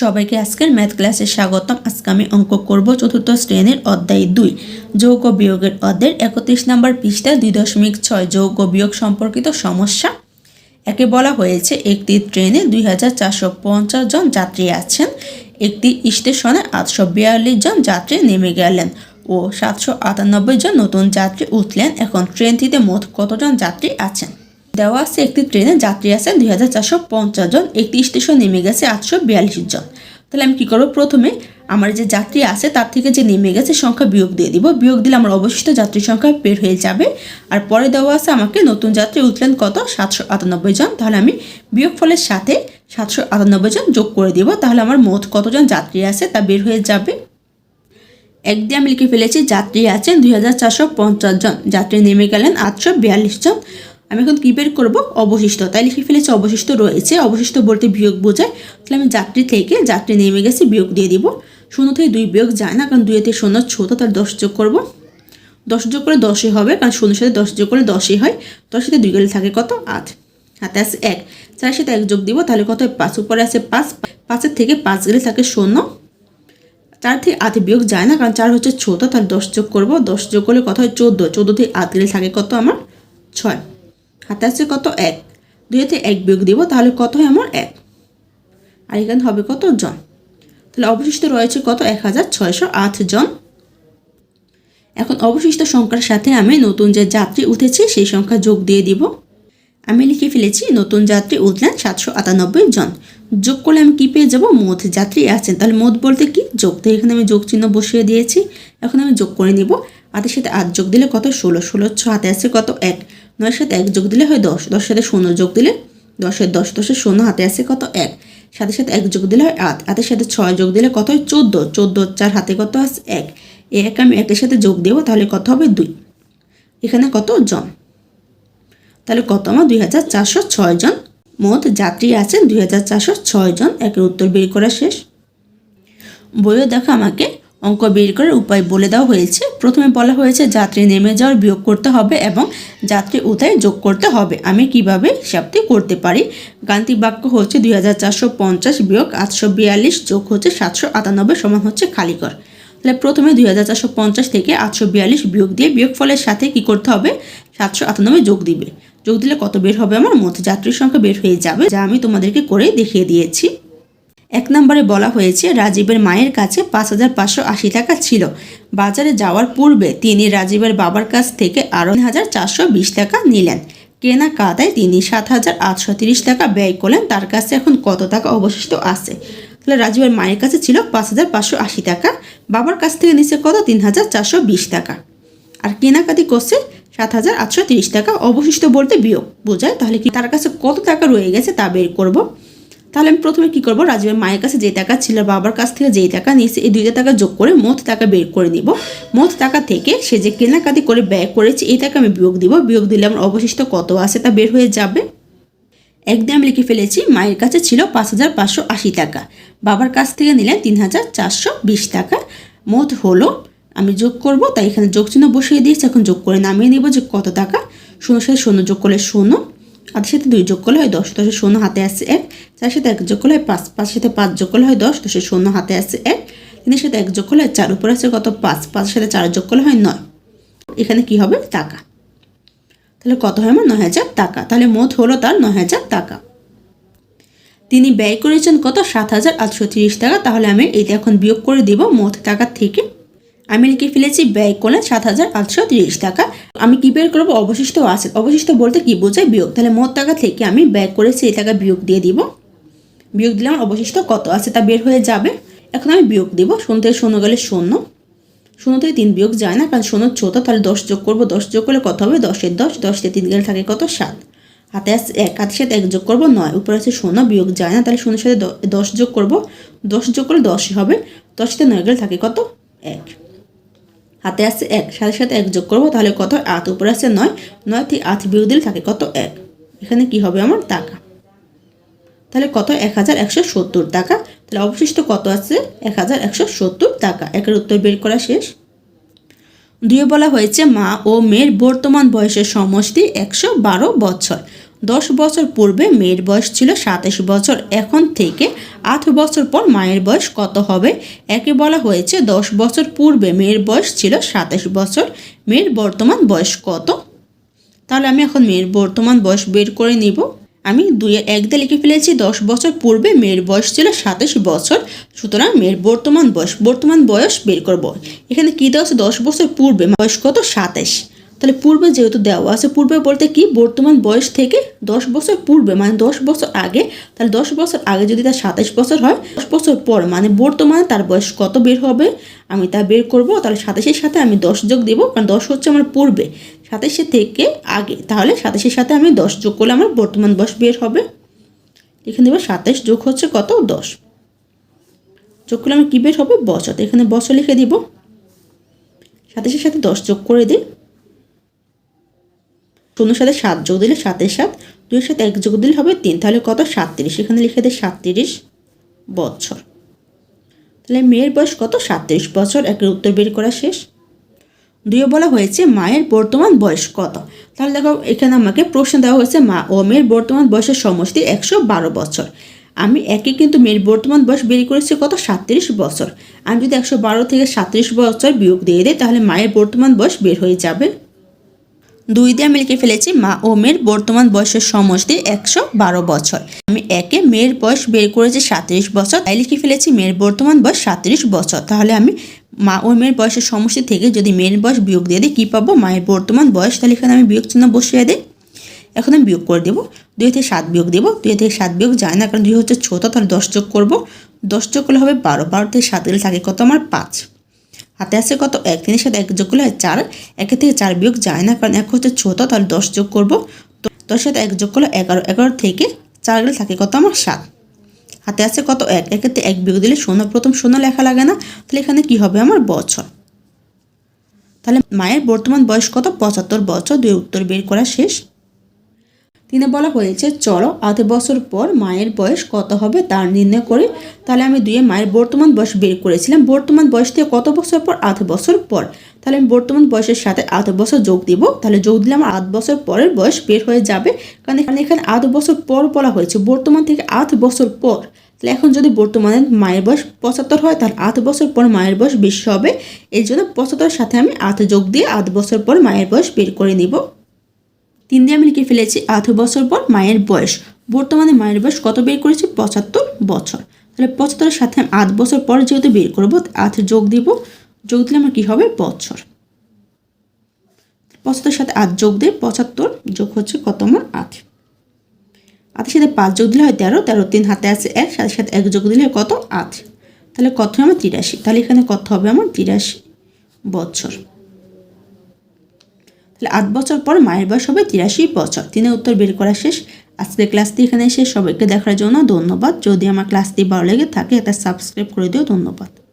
সবাইকে আজকের ম্যাথ ক্লাসে স্বাগতম। আজকে আমি অঙ্ক করব চতুর্থ শ্রেণির অধ্যায় দুই, যৌগ বিয়োগের অধ্যায়ের একত্রিশ নম্বর পৃষ্ঠা দুই দশমিক ছয়, যৌগ বিয়োগ সম্পর্কিত সমস্যা। একে বলা হয়েছে, একটি ট্রেনে দুই হাজার চারশো পঞ্চাশ জন যাত্রী আছেন, একটি স্টেশনে আটশো বিয়াল্লিশ জন যাত্রী নেমে গেলেন ও সাতশো আটানব্বই জন নতুন যাত্রী উঠলেন। এখন ট্রেনটিতে মোট কতজন যাত্রী আছেন? দেওয়া আছে একটি ট্রেনে যাত্রী আছেন দুই হাজার চারশো পঞ্চাশ জন। একটি স্টেশন নেমে গেছে আটশো বিয়াল্লিশ জন। তাহলে আমি কী করব? প্রথমে আমার যে যাত্রী আছে তার থেকে যে নেমে গেছে সংখ্যা বিয়োগ দিয়ে দিব। বিয়োগ দিলে আমার অবশিষ্ট যাত্রী সংখ্যা বের হয়ে যাবে। আর পরে দেওয়া আছে আমাকে নতুন যাত্রী উঠলেন কত? সাতশো আটানব্বই জন। তাহলে আমি বিয়োগ ফলের সাথে সাতশো আটানব্বই জন যোগ করে দিব। তাহলে আমার মোট কতজন যাত্রী আছে তা বের হয়ে যাবে। এক দিয়ে আমি লিখে ফেলেছি, যাত্রী আছেন দুই হাজার চারশো পঞ্চাশ জন। যাত্রী নেমে গেলেন আটশো বিয়াল্লিশ জন। আমি এখন কী বের করব অবশিষ্ট। তাই লিখে ফেলেছি অবশিষ্ট রয়েছে। অবশিষ্ট বলতে বিয়োগ বোঝায়। তাহলে আমি যাত্রী থেকে যাত্রী নেমে গেছে, বিয়োগ দিয়ে দিব। শূন্য থেকে দুই বিয়োগ যায় না, কারণ দুইতে শূন্য ছোটো তার দশ যোগ করব। দশ যোগ করে দশই হবে, কারণ শূন্যের সাথে দশ যোগ করলে দশই হয়। দশের সাথে দুই গেলে থাকে কত? আট। হাতে আছে এক। চারের সাথে এক যোগ দিব, তাহলে কত? পাঁচ। উপরে আছে পাঁচ। পাঁচের থেকে পাঁচ গেলে থাকে শূন্য। চার থেকে আট বিয়োগ যায় না, কারণ চার হচ্ছে ছোট, তাহলে দশ যোগ করব। দশ যোগ করলে কত হয়? চোদ্দ। চোদ্দ থেকে আট গেলে থাকে কত আমার? ছয়। হাতে কত? এক। দুই থেকে এক বিয়োগ দিব, তাহলে কত হয় আমার এক? আর এখানে হবে কত? জন। তাহলে অবশিষ্ট রয়েছে কত? এক হাজার ছয়শো আট জন। এখন অবশিষ্ট সংখ্যার সাথে আমি নতুন যে যাত্রী উঠেছে, সেই সংখ্যা যোগ দিয়ে দিব। আমি লিখে ফেলেছি, নতুন যাত্রী উঠলেন সাতশো আটানব্বই জন। যোগ করলে আমি কী পেয়ে যাব? মোট যাত্রী আছেন। তাহলে মোট বলতে কি? যোগ। তো এখানে আমি যোগ চিহ্ন বসিয়ে দিয়েছি। এখন আমি যোগ করে নিব। আটের সাথে আট যোগ দিলে কত? ষোলো। ষোলো ছ হাতে আছে কত? এক। নয়ের সাথে এক যোগ দিলে হয় দশ, দশের সাথে শূন্য যোগ দিলে দশের দশ, দশের শূন্য হাতে আছে কত এক। সাথে সাথে এক যোগ দিলে হয় আট, আটের সাথে ছয় যোগ দিলে কত হয় চোদ্দ চোদ্দ চার হাতে কত আছে এক। এক আমি একের সাথে যোগ দেবো তাহলে কত হবে দুই। এখানে কত জন? তাহলে কত আমার দুই হাজার চারশো ছয় জন। মোট যাত্রী আছেন দুই হাজার চারশো ছয় জন। একের উত্তর বের করা শেষ। বইও দেখো আমাকে। অঙ্ক বের করার উপায় বলে দেওয়া হয়েছে। প্রথমে বলা হয়েছে, যাত্রী নেমে যাওয়ার বিয়োগ করতে হবে এবং যাত্রী উঠায় যোগ করতে হবে। আমি কীভাবে হিসাবটি করতে পারি? গাণিতিক বাক্য হচ্ছে দুই হাজার চারশো পঞ্চাশ বিয়োগ আটশো বিয়াল্লিশ যোগ হচ্ছে সাতশো আটানব্বই সমান হচ্ছে খালিকর তাহলে প্রথমে দুই হাজার চারশো পঞ্চাশ থেকে আটশো বিয়াল্লিশ বিয়োগ দিয়ে বিয়োগ ফলের সাথে কি করতে হবে? সাতশো আটানব্বই যোগ দিবে। যোগ দিলে কত বের হবে আমার? মোট যাত্রীর সংখ্যা বের হয়ে যাবে, যা আমি তোমাদেরকে করে দেখিয়ে দিয়েছি। এক নম্বরে বলা হয়েছে, রাজীবের মায়ের কাছে পাঁচ হাজার পাঁচশো আশি টাকা ছিল। বাজারে যাওয়ার পূর্বে তিনি রাজীবের বাবার কাছ থেকে আরও তিন হাজার চারশো বিশ টাকা নিলেন। কেনা কাদায় তিনি সাত হাজার আটশো তিরিশ টাকা ব্যয় করলেন। তার কাছে এখন কত টাকা অবশিষ্ট আছে? তাহলে রাজীবের মায়ের কাছে ছিল পাঁচ হাজার পাঁচশো আশি টাকা, বাবার কাছ থেকে নিচ্ছে কত? তিন হাজার চারশো বিশ টাকা। আর কেনাকাটি করছে সাত হাজার আটশো তিরিশ টাকা অবশিষ্ট বলতে বিয়োগ। বোঝায় তাহলে কি তার কাছে কত টাকা রয়ে গেছে তা বের করব? তাহলে আমি প্রথমে কি করব? রাজীবের মায়ের কাছে যে টাকা ছিল বাবার কাছ থেকে যেই টাকা নিয়েছে, এই দুইটা টাকা যোগ করে মোট টাকা বের করে নিব। মোট টাকা থেকে সে যে কেনাকাটি করে ব্যয় করেছে, এই টাকা আমি বিয়োগ দিব। বিয়োগ দিলে আমার অবশিষ্ট কত আছে তা বের হয়ে যাবে। একদিন আমি লিখে ফেলেছি, মায়ের কাছে ছিল পাঁচ হাজার পাঁচশো আশি টাকা। বাবার কাছ থেকে নিলেন তিন হাজার চারশো বিশ টাকা। মোট হলো, আমি যোগ করব, তাই এখানে যোগ চিহ্ন বসিয়ে দিয়েছি। এখন যোগ করে নামিয়ে নিব যে কত টাকা। শূন্য সাথে শূন্য যোগ করলে শূন্য। আটের সাথে দুই যোগ করলে হয় দশ, দশে শূন্য হাতে আসছে এক। চার সাথে এক যোগ করলে হয় পাঁচ পাঁচ সাথে পাঁচ যোগ করলে হয় দশ দশে শূন্য হাতে আসছে এক। তিনের সাথে এক যোগ করলে হয় চার উপরে আছে কত? পাঁচ, পাঁচের সাথে চার যোগ করলে হয় নয়। এখানে কি হবে? টাকা। তাহলে কত হয় আমার? নয় হাজার টাকা। তাহলে মোট হলো তার নয় হাজার টাকা। তিনি ব্যয় করেছেন কত? সাত হাজার আটশো তিরিশ টাকা। তাহলে আমি এটা এখন বিয়োগ করে দিব মোট টাকার থেকে। আমি লিখে ফেলেছি ব্যয় করলেন সাত হাজার আটশো তিরিশ টাকা। আমি কি বের করব? অবশিষ্ট আছে। অবশিষ্ট বলতে কি বোঝায় বিয়োগ? তাহলে মোট টাকা থেকে আমি ব্যয় করেছি, এই টাকা বিয়োগ দিয়ে দিব। বিয়োগ দিলে আমার অবশিষ্ট কত আছে তা বের হয়ে যাবে। এখন আমি বিয়োগ দিব। শূন্য থেকে শূন্য গেলে শূন্য। শূন্য থেকে তিন বিয়োগ যায় না, কারণ শূন্য ছোট, তাহলে দশ যোগ করব। দশ যোগ করলে কত হবে? দশের দশ। দশ থেকে তিন গেলে থাকে কত? সাত। হাতে আছে এক, হাতের সাথে এক যোগ করব নয়। উপরে আছে শূন্য, বিয়োগ যায় না, তাহলে শূন্যের সাথে দশ যোগ করব। দশ যোগ করলে দশই হবে। দশ থেকে নয় গেলে থাকে কত? এক। হাতে আছে এক, সাথে সাথে এক যোগ করব, তাহলে কত? আত উপরে আছে নয়। নয় থেকে আট বিয়োগ দিলে থাকে কত? এক। এখানে কি হবে আমার? টাকা। তাহলে কত? এক হাজার একশো সত্তর টাকা। তাহলে অবশিষ্ট কত আছে? এক হাজার একশো সত্তর টাকা। একের উত্তর বের করা শেষ। দুয়ে বলা হয়েছে মা ও মেয়ের বর্তমান বয়সের সমষ্টি একশো বারো বছর দশ বছর পূর্বে মেয়ের বয়স ছিল সাতাশ বছর। এখন থেকে আট বছর পর মায়ের বয়স কত হবে? একে বলা হয়েছে দশ বছর পূর্বে মেয়ের বয়স ছিল সাতাশ বছর। মেয়ের বর্তমান বয়স কত? তাহলে আমি এখন মেয়ের বর্তমান বয়স বের করে নিব। আমি দুইয়ের এক দিয়ে লিখে ফেলেছি, দশ বছর পূর্বে মেয়ের বয়স ছিল সাতাশ বছর। সুতরাং মেয়ের বর্তমান বয়স বর্তমান বয়স বের করব। এখানে কী দেওয়া আছে? দশ বছর পূর্বে বয়স কত? সাতাশ। তাহলে পূর্বে যেহেতু দেওয়া আছে, পূর্বে বলতে কি, বর্তমান বয়স থেকে দশ বছর পূর্বে মানে দশ বছর আগে, তাহলে দশ বছর আগে যদি তার সাতাশ বছর হয়, দশ বছর পর মানে বর্তমানে তার বয়স কত বের হবে, আমি তা বের করব, তাহলে সাতাশের সাথে আমি দশ যোগ দেবো, কারণ দশ হচ্ছে আমার পূর্বে। সাতাশের থেকে আগে, তাহলে সাতাশের সাথে আমি দশ যোগ করলে আমার বর্তমান বয়স বের হবে। এখানে দেবো সাতাশ যোগ হচ্ছে কত? দশ। যোগ করলে আমার কী বের হবে? বছর। এখানে বছর লিখে দিব। সাতাশের সাথে দশ যোগ করে দিই। শূন্যর সাথে সাত যোগ দিলে সাতের সাত দুইয়ের সাথে এক যোগ দিলে হবে তিন। তাহলে কত? সাতত্রিশ। এখানে লিখে দেয় সাতত্রিশ বছর। তাহলে মেয়ের বয়স কত? সাতত্রিশ বছর। একের উত্তর বের করা শেষ। দুইয়ে বলা হয়েছে মায়ের বর্তমান বয়স কত? তাহলে দেখো, এখানে আমাকে প্রশ্ন দেওয়া হয়েছে মা ও মেয়ের বর্তমান বয়সের সমষ্টি একশো বারো বছর। আমি একে কিন্তু মেয়ের বর্তমান বয়স বের করেছি কত? সাতত্রিশ বছর। আমি যদি একশো বারো থেকে সাতত্রিশ বছর বিয়োগ দিয়ে দিই, তাহলে মায়ের বর্তমান বয়স বের হয়ে যাবে দুই দিয়ে আমি লিখে ফেলেছি মা ও মেয়ের বর্তমান বয়সের সমষ্টি একশো বারো বছর। আমি একে মেয়ের বয়স বের করেছি সাতত্রিশ বছর, তাই লিখে ফেলেছি মেয়ের বর্তমান বয়স সাতত্রিশ বছর। তাহলে আমি মা ও মেয়ের বয়সের সমষ্টি থেকে যদি মেয়ের বয়স বিয়োগ দিয়ে দিই, কী পাবো? মায়ের বর্তমান বয়স। তাহলে এখানে আমি বিয়োগ চিহ্ন বসিয়ে দিই। এখন আমি বিয়োগ করে দেবো। দুই থেকে সাত বিয়োগ দেবো। দুই থেকে সাত বিয়োগ যায় না, কারণ দুই হচ্ছে ছোট, তাহলে দশ যোগ করব। দশ যোগ করলে হবে বারো। বারো থেকে সাত গেলে থাকে কত? আমার পাঁচ। হাতে আছে কত? এক তিনের সাথে এক যোগ করলে হয় চার। একের থেকে চার বিয়োগ যায় না, কারণ এক হচ্ছে ছোট, তাহলে দশ যোগ করব। দশের সাথে এক যোগ করলে এগারো। এগারো থেকে চার গেলে থাকে কত? আমার সাত। হাতে আছে কত? এক। থেকে এক বিয়োগ দিলে শূন্য। প্রথম শূন্য লেখা লাগে না। তাহলে এখানে কি হবে? আমার বছর। তাহলে মায়ের বর্তমান বয়স কত? পঁচাত্তর বছর। দুই উত্তর বের করা শেষ। তিনে বলা হয়েছে, চলো, আধ বছর পর মায়ের বয়স কত হবে তার নির্ণয় করে তাহলে আমি দুয়ে মায়ের বর্তমান বয়স বের করেছিলাম। বর্তমান বয়স থেকে কত বছর পর? আধ বছর পর। তাহলে আমি বর্তমান বয়সের সাথে আধ বছর যোগ দিব। তাহলে যোগ দিলে আমার আধ বছর পরের বয়স বের হয়ে যাবে। কারণ এখানে এখানে আধ বছর পর বলা হয়েছে, বর্তমান থেকে আধ বছর পর। তাহলে এখন যদি বর্তমানে মায়ের বয়স পঁচাত্তর হয়, তাহলে আধ বছর পর মায়ের বয়স বেশি হবে। এই জন্য পঁচাত্তরের সাথে আমি আধ যোগ দিয়ে আধ বছর পর মায়ের বয়স বের করে নিব। তিন দিয়ে আমি লিখে ফেলেছি আধ বছর পর মায়ের বয়স। বর্তমানে মায়ের বয়স কত বের করেছি? পঁচাত্তর বছর। তাহলে পঁচাত্তরের সাথে আমি আধ বছর পর যেহেতু বের করব আধ যোগ দিব, যোগ দিলে আমার কী হবে? বছর। পঁচাত্তরের সাথে আট যোগ দিয়ে পঁচাত্তর যোগ হচ্ছে কত আমার? আধ আধের সাথে পাঁচ যোগ দিলে হয় তেরো তেরো তিন হাতে আছে এক, সাথে সাথে এক যোগ দিলে কত? আধ তাহলে কত আমার? তিরাশি। তাহলে এখানে কত হবে আমার? তিরাশি বছর। তাহলে আট বছর পর মায়ের বয়স হবে তিরাশি বছর। তিনি উত্তর বের করা শেষ। আজকের ক্লাসটি এখানে শেষ। সবাইকে দেখার জন্য ধন্যবাদ। যদি আমার ক্লাসটি ভালো লেগে থাকে এটা সাবস্ক্রাইব করে দিও। ধন্যবাদ।